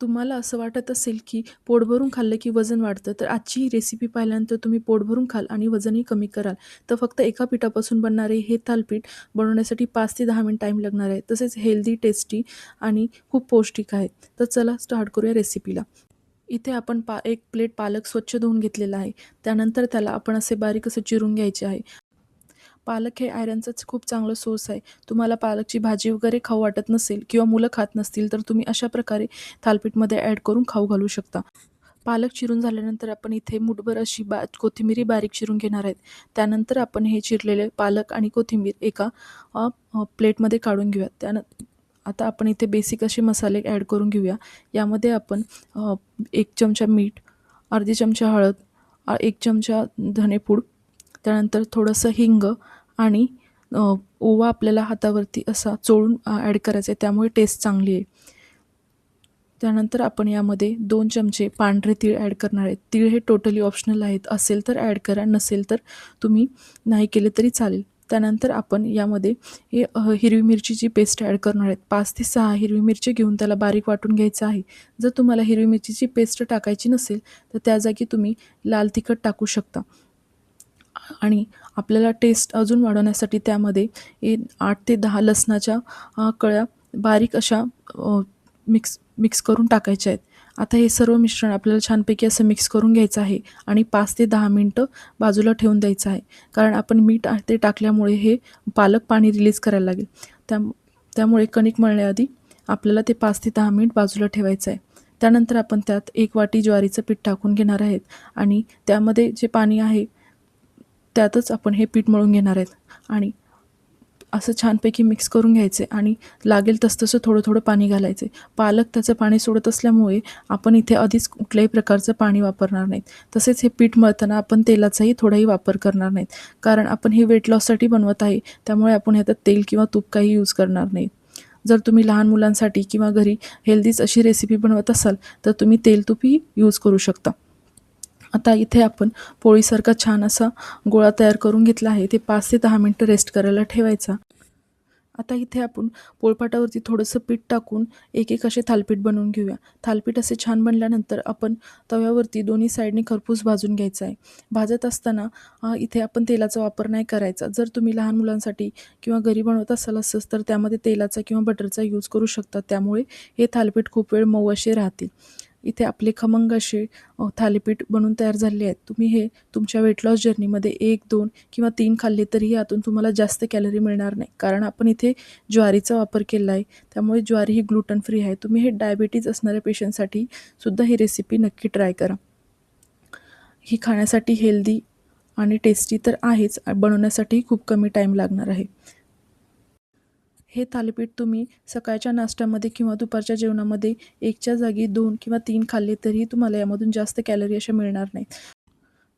तुम्हाला असं वाटत असेल की पोटभरून खाल्लं की वजन वाढतं तर आजची ही रेसिपी पाहिल्यानंतर तुम्ही पोटभरून खाल आणि वजनही कमी कराल. तर फक्त एका पिठापासून बनणारे हे थालपीठ बनवण्यासाठी पाच ते दहा मिनिट टाईम लागणार आहे. तसेच हेल्दी टेस्टी आणि खूप पौष्टिक आहे. तर चला स्टार्ट करूया रेसिपीला इथे आपण पा एक प्लेट पालक स्वच्छ धुवून घेतलेला आहे. त्यानंतर त्याला आपण असे बारीक असं चिरून घ्यायचे आहे. पालक हे आयरनचंच खूप चांगलं सोर्स आहे. तुम्हाला पालकची भाजी वगैरे खाऊ वाटत नसेल किंवा मुलं खात नसतील तर तुम्ही अशा प्रकारे थालपीठमध्ये ॲड करून खाऊ घालू शकता. पालक चिरून झाल्यानंतर आपण इथे मुठभर अशी बा कोथिंबिरी बारीक चिरून घेणार आहेत. त्यानंतर आपण हे चिरलेले पालक आणि कोथिंबीर एका प्लेटमध्ये काढून घेऊया त्यान आता आपण इथे बेसिक असे मसाले ॲड करून घेऊया. यामध्ये आपण एक चमचा मीठ अर्धी चमचा हळद एक चमचा धनेपूड त्यानंतर थोडंसं हिंग आणि ओवा आपल्याला हातावरती असा चोळून ॲड करायचा आहे. त्यामुळे टेस्ट चांगली आहे. त्यानंतर आपण यामध्ये दोन चमचे पांढरे तीळ ॲड करणार आहेत तीळ हे टोटली ऑप्शनल आहेत. असेल तर ॲड करा नसेल तर तुम्ही नाही केले तरी चालेल. त्यानंतर आपण यामध्ये हे हिरवी मिरचीची पेस्ट ॲड करणार आहेत. पाच ते सहा हिरवी मिरची घेऊन त्याला बारीक वाटून घ्यायचं आहे. जर तुम्हाला हिरवी मिरचीची पेस्ट टाकायची नसेल तर त्या जागी तुम्ही लाल तिखट टाकू शकता. आणि आपल्याला टेस्ट अजून वाढवण्यासाठी त्यामध्ये ए आठ ते दहा लसणाच्या कळ्या बारीक अशा मिक्स मिक्स करून टाकायच्या आहेत. आता हे सर्व मिश्रण आपल्याला छानपैकी असं मिक्स करून घ्यायचं आहे आणि पाच ते दहा मिनटं बाजूला ठेवून द्यायचं आहे. कारण आपण मीठ ते टाकल्यामुळे हे पालक पाणी रिलीज करायला लागेल. त्या त्यामुळे कणिक मळण्याआधी आपल्याला ते पाच ते दहा मिनिट बाजूला ठेवायचं आहे. त्यानंतर आपण त्यात एक वाटी ज्वारीचं पीठ टाकून घेणार आहेत आणि त्यामध्ये जे पाणी आहे त्यातच आपण हे पीठ मळून घेणार आहेत. आणि असं छानपैकी मिक्स करून घ्यायचे आणि लागेल तसतसं तसं थोडं थोडं पाणी घालायचे. पालक त्याचं पाणी सोडत असल्यामुळे आपण इथे आधीच कुठल्याही प्रकारचं पाणी वापरणार नाहीत. तसेच हे पीठ मळताना आपण तेलाचाही थोडाही वापर करणार नाहीत. कारण आपण हे वेट लॉससाठी बनवत आहे त्यामुळे आपण ह्यात तेल किंवा तूप काही यूज करणार नाही. जर तुम्ही लहान मुलांसाठी किंवा घरी हेल्दीच अशी रेसिपी बनवत असाल तर तुम्ही तेल तूपही यूज करू शकता. आता इथे आपण पोळीसारखा छान असा गोळा तयार करून घेतला आहे. ते पाच ते दहा मिनटं रेस्ट करायला ठेवायचा. आता इथे आपण पोळपाटावरती थोडंसं पीठ टाकून एक एक असे थालपीठ बनवून घेऊया. थालपीठ असे छान बनल्यानंतर आपण तव्यावरती दोन्ही साईडने खरपूस भाजून घ्यायचा आहे. भाजत असताना इथे आपण तेलाचा वापर नाही करायचा. जर तुम्ही लहान मुलांसाठी किंवा घरी बनवत असाल असंच तर त्यामध्ये तेलाचा किंवा बटरचा यूज करू शकता. त्यामुळे हे थालपीठ खूप वेळ मऊ असे राहतील. इथे आपले खमंग असे थालीपीठ बनून तयार झाले आहेत. तुम्ही हे तुमच्या वेट लॉस जर्नीमध्ये एक दोन किंवा तीन खाल्ले तरी यातून तुम्हाला जास्त कॅलरी मिळणार नाही. कारण आपण इथे ज्वारीचा वापर केला आहे. त्यामुळे ज्वारी ही ग्लुटन फ्री आहे. तुम्ही हे डायबिटीज असणाऱ्या पेशंटसाठी सुद्धा ही रेसिपी नक्की ट्राय करा. ही खाण्यासाठी हेल्दी आणि टेस्टी तर आहेच. बनवण्यासाठी खूप कमी टाईम लागणार आहे. हे थालीपीठ तुम्ही सकाळच्या नाश्त्यामध्ये किंवा दुपारच्या जेवणामध्ये एकच्या जागी दोन किंवा तीन खाल्ले तरीही तुम्हाला यामधून जास्त कॅलरी अशा मिळणार नाहीत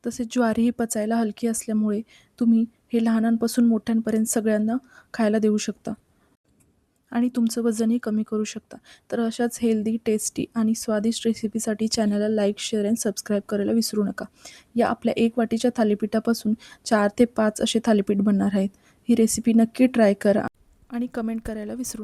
तसेच ज्वारी ही पचायला हलकी असल्यामुळे तुम्ही हे लहानांपासून मोठ्यांपर्यंत सगळ्यांना खायला देऊ शकता. आणि तुमचं वजनही कमी करू शकता. तर अशाच हेल्दी टेस्टी आणि स्वादिष्ट रेसिपीसाठी चॅनलला लाईक शेअर अँड सबस्क्राईब करायला विसरू नका. या आपल्या एक वाटीच्या थालीपीठापासून चार ते पाच असे थालीपीठ बनणार आहेत. ही रेसिपी नक्की ट्राय करा. आणि कमेंट करायला विसरू